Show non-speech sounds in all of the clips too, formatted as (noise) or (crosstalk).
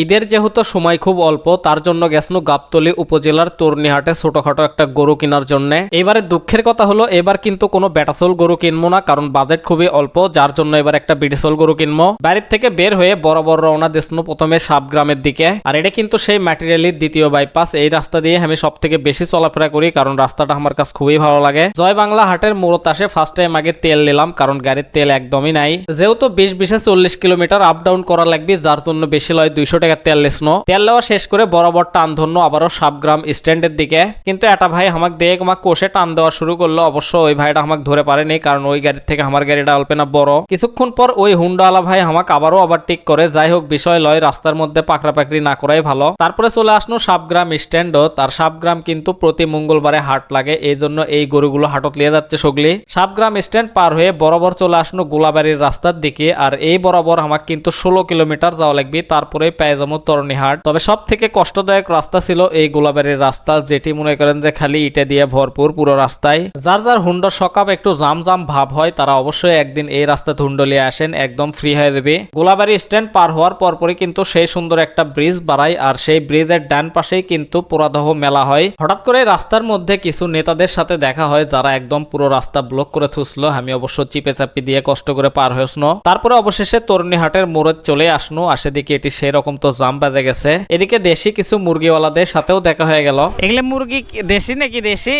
ঈদের যেহেতু সময় খুব অল্প, তার জন্য গেছনু গাবতলি উপজেলার তরুণীহাটে ছোটখাটো একটা গরু কেনার জন্য। এবারে দুঃখের কথা হলো, এবার কিন্তু কোনো বেটাসল গরু কিনবো না, কারণ বাজেট খুবই অল্প, যার জন্য এবার একটা বিটিসল গরু কিনবো বাড়ির থেকে বের হয়ে বড় বড় রওনা দিসনু প্রথমে সাবগ্রামের দিকে, আর এটা কিন্তু সেই ম্যাটেরিয়ালির দ্বিতীয় বাইপাস এই রাস্তা দিয়ে আমি সব থেকে বেশি চলাফেরা করি, কারণ রাস্তাটা আমার কাছে খুবই ভালো লাগে। জয় বাংলা হাটের মোড়ত আসে ফার্স্ট টাইম আগে তেল নিলাম, কারণ গাড়ির তেল একদমই নাই। যেহেতু বিশ বিশে চল্লিশ কিলোমিটার আপ ডাউন করা লাগবে, যার জন্য বেশি লয় দুইশো টাকা তেল লিসনো তেল নেওয়া শেষ করে বরাবর টান ধরনো আবারও সাবগ্রাম স্ট্যান্ডের দিকে। কিন্তু একটা ভাই আমাকে দিয়ে আমাকে কোষে টান দেওয়া শুরু করল। অবশ্য ওই ভাইটা আমাকে ধরে পারেনি কারণ ওই গাড়ির থেকে আমার গাড়িটা অল্পে না বড়। কিছুক্ষণ পর ওই হুন্ডাওয়ালা ভাই আমাকে আবারও ওভারটেক করে। যাই হোক, বিষয় লয়, রাস্তার মধ্যে পাকড়া পাকড়ি না করাই ভালো। তারপরে চলে আসনো সাবগ্রাম স্ট্যান্ডও। তার সাবগ্রাম কিন্তু প্রতি মঙ্গলবারে হাট লাগে। এই জন্য এই গরুগুলো হাটত লিয়ে যাচ্ছে সগলি। সাবগ্রাম স্ট্যান্ড পার হয়ে বরাবর চলে আসনো গোলাবাড়ির রাস্তার দিকে। আর এই বরাবর আমাকে কিন্তু ষোলো কিলোমিটার যাওয়া লাগবে। তারপরে পেয়ে যাব তরণীহাট তবে সব থেকে কষ্টদায়ক রাস্তা ছিল এই গোলাবাড়ির রাস্তা, যেটি মনে করেন যে খালি ইটে দিয়ে ভরপুর পুরো রাস্তায়। যার যার হুন্ডা সকাপ একটু জাম জাম ভাব হয়, তারা অবশ্যই একদিন এই রাস্তাতে হুন্ডো আসেন, একদম ফ্রি হয়ে দেবে গোলাবাড়ি স্ট্যান্ড পার হওয়ার পরপরই কিন্তু সেই সুন্দর একটা ব্রিজ বাড়ায়, আর সেই ব্রিজের ডান পাশেই কিন্তু পুরাদহ মেলা হয়। হঠাৎ করে রাস্তার মধ্যে কিছু নেতাদের সাথে দেখা হয়, যারা একদম পুরো রাস্তা ব্লক করে থুসলো। আমি অবশ্য চিপে চাপি দিয়ে কষ্ট করে পার হয়েছিল তারপরে অবশেষে তরুণীহাটের মোড়ে চলে আসনো আসে দিকে এটি সেই রকম তো জাম বেঁধে গেছে। এদিকে দেশি কিছু মুরগিওয়ালাদের সাথেও দেখা হয়ে গেল। এগুলো মুরগি দেশি নাকি দেশি?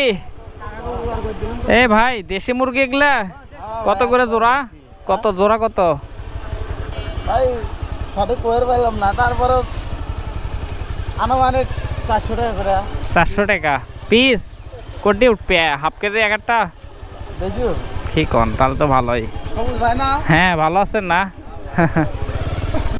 এ ভাই দেশি মুরগি এগুলা? কত করে জোড়া? কত জোড়া কত? ভাই সঠিক কয়ের পাইলাম না। তারপরে আনুমানিক চারশো টাকা করে। চারশো টাকা। পিস? কোটি উঠবে? হাফ কেজি এক একটা? ঠিক হন তাহলে তো ভালোই। না? হ্যাঁ ভালো আছেন না? (laughs)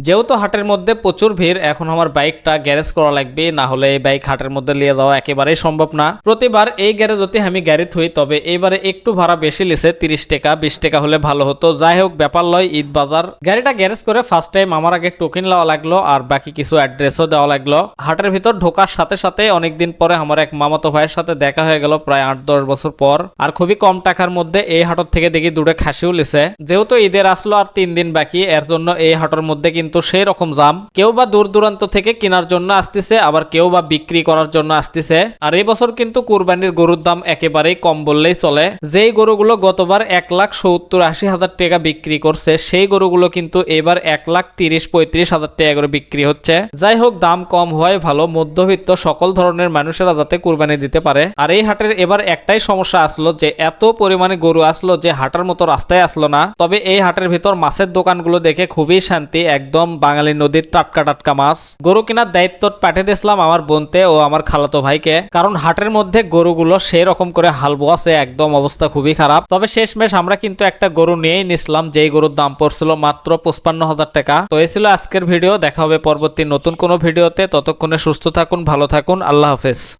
যেহেতু হাটের মধ্যে প্রচুর ভিড়, এখন আমার বাইকটা গ্যারেজ করা লাগবে, না হলে এই বাইক হাটের মধ্যে নিয়ে যাওয়া একেবারেই সম্ভব না। প্রতিবার এই গ্যারেজ গ্যারেজতে আমি গাড়ি থুই তবে এইবারে একটু ভাড়া বেশি লিছে তিরিশ টাকা, বিশ টাকা হলে ভালো হতো। যাই হোক, ব্যাপার লয়, ঈদ বাজার। গাড়িটা গ্যারেজ করে ফার্স্ট টাইম আমার আগে টোকেন লওয়া লাগল, আর বাকি কিছু অ্যাড্রেসও দেওয়া লাগল। হাটের ভিতর ঢোকার সাথে সাথে অনেকদিন পরে আমার এক মামাতো ভাইয়ের সাথে দেখা হয়ে গেল, প্রায় আট দশ বছর পর। আর খুবই কম টাকার মধ্যে এই হাটর থেকে দেখি দূরে খাসিও লিছে যেহেতু ঈদের আসলো আর তিন দিন বাকি, এর জন্য এই হাটর মধ্যে কিন্তু সেই রকম জাম। কেউ বা দূর দূরান্ত থেকে কেনার জন্য আসতেছে, আবার কেউ বা বিক্রি করার জন্য আসতেছে। আর এই বছর কিন্তু কুরবানির গরুর দাম একেবারেই কম বললেই চলে। যেই গরুগুলো গতবার এক লাখ সত্তর আশি হাজার টাকা বিক্রি করছে, সেই গরুগুলো কিন্তু এবার এক লাখ তিরিশ পঁয়ত্রিশ হাজার টাকা করে বিক্রি হচ্ছে। যাই হোক, দাম কম হয় ভালো, মধ্যবিত্ত সকল ধরনের মানুষেরা যাতে কুরবানি দিতে পারে। আর এই হাটের এবার একটাই সমস্যা আসলো যে, এত পরিমাণে গরু আসলো যে, হাটার মতো রাস্তায় আসলো না। তবে এই হাটের ভিতর মাছের দোকানগুলো দেখে খুবই শান্তি একদম বাঙালি নদীর টাটকা টাটকা মাছ। গরু কেনার দায়িত্ব পাঠিয়ে দিয়েছিলাম আমার বোনতে ও আমার খালাতো ভাইকে। কারণ হাটের মধ্যে গরুগুলো সেই রকম করে হাল বোয়াছে একদম অবস্থা খুবই খারাপ। তবে শেষমেশ আমরা কিন্তু একটা গরু নিয়েই নিছিলাম, যেই গরুর দাম পড়ছিল মাত্র পঁচপান্ন হাজার টাকা। তো এই ছিল আজকের ভিডিও, দেখা হবে পরবর্তী নতুন কোনো ভিডিওতে। ততক্ষণে সুস্থ থাকুন, ভালো থাকুন, আল্লাহ হাফেজ।